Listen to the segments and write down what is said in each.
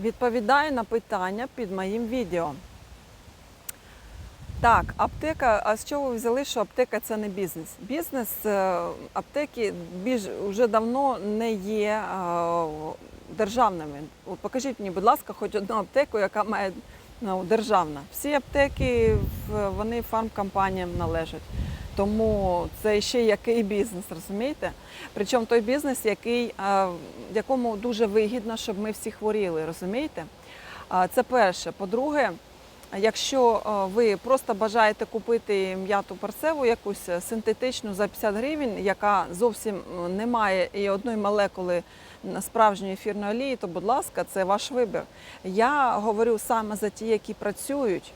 Відповідаю на питання під моїм відео. Так, аптека. А з чого ви взяли, що аптека це не бізнес? Бізнес е, аптеки більш вже давно не є е, державними. От покажіть мені, будь ласка, хоч одну аптеку, яка має ну, державна. Всі аптеки вони фармкомпаніям належать. Тому це ще який бізнес, розумієте? Причому той бізнес, який, якому дуже вигідно, щоб ми всі хворіли, розумієте? Це перше. По-друге, якщо е, ви просто бажаєте купити м'яту парцеву, якусь е, синтетичну за 50 гривень, яка зовсім не має і одної молекули справжньої ефірної олії, то, будь ласка, це ваш вибір. Я говорю саме за ті, які працюють,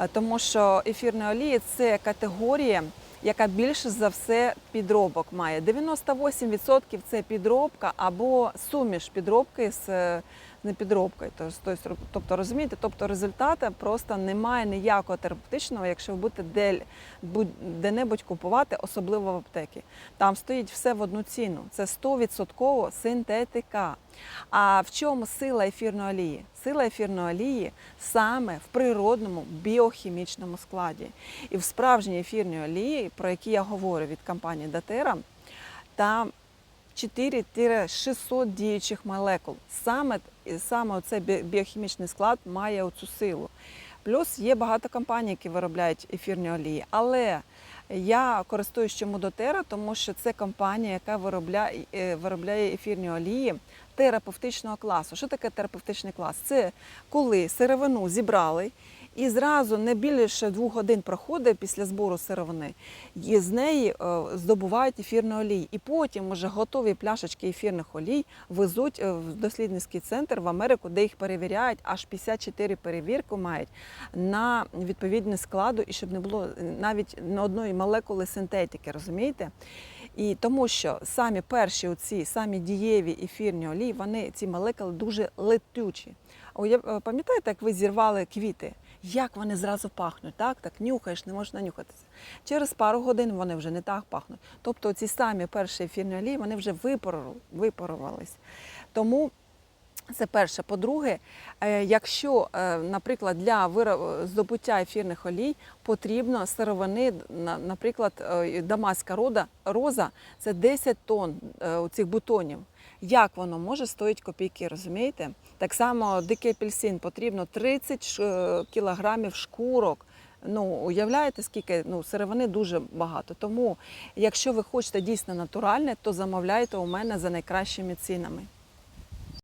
е, тому що ефірна олія це категорія. Яка більше за все підробок має 98% це підробка або суміш підробки з е, непідробкою. Тобто, тобто розумієте, тобто результату просто немає ніякого терапевтичного, якщо ви будете де, де-небудь купувати, особливо в аптекі. Там стоїть все в одну ціну. Це 100% синтетика. А в чому сила ефірної олії? Сила ефірної олії саме в природному біохімічному складі. І в справжній ефірній олії, про які я говорю від компанії Датера, там 4-600 діючих молекул. Саме, саме цей біохімічний склад має оцю силу. Плюс є багато компаній, які виробляють ефірні олії. Але я користуюсь чому Дотера, тому що це компанія, яка виробляє, е, виробляє ефірні олії терапевтичного класу. Що таке терапевтичний клас? Це коли сировину зібрали. І зразу не більше двох годин проходить після збору сировини, і з неї е, здобувають ефірну олій. І потім вже готові пляшечки ефірних олій везуть е, в дослідницький центр в Америку, де їх перевіряють. Аж 54 перевірки мають на відповідність складу, і щоб не було е, навіть не одної молекули синтетики, розумієте? І тому що самі перші оці, самі дієві ефірні олії, вони ці молекули дуже летючі. Пам'ятаєте, як ви зірвали квіти? Як вони зразу пахнуть, так? Так нюхаєш, не можеш нанюхатися. Через пару годин вони вже не так пахнуть. Тобто ці самі перші ефірні вони вже випару- випарувались. Тому це перше. По-друге, е, якщо, е, наприклад, для здобуття ефірних олій потрібно сировини, наприклад, е, дамаська рода, роза це 10 тонн цих бутонів. Як воно може стоїть копійки, розумієте? Так само дикий апельсин потрібно 30 е, кілограмів шкурок. Ну, уявляєте, скільки ну, сировини дуже багато. Тому, якщо ви хочете дійсно натуральне, то замовляйте у мене за найкращими цінами.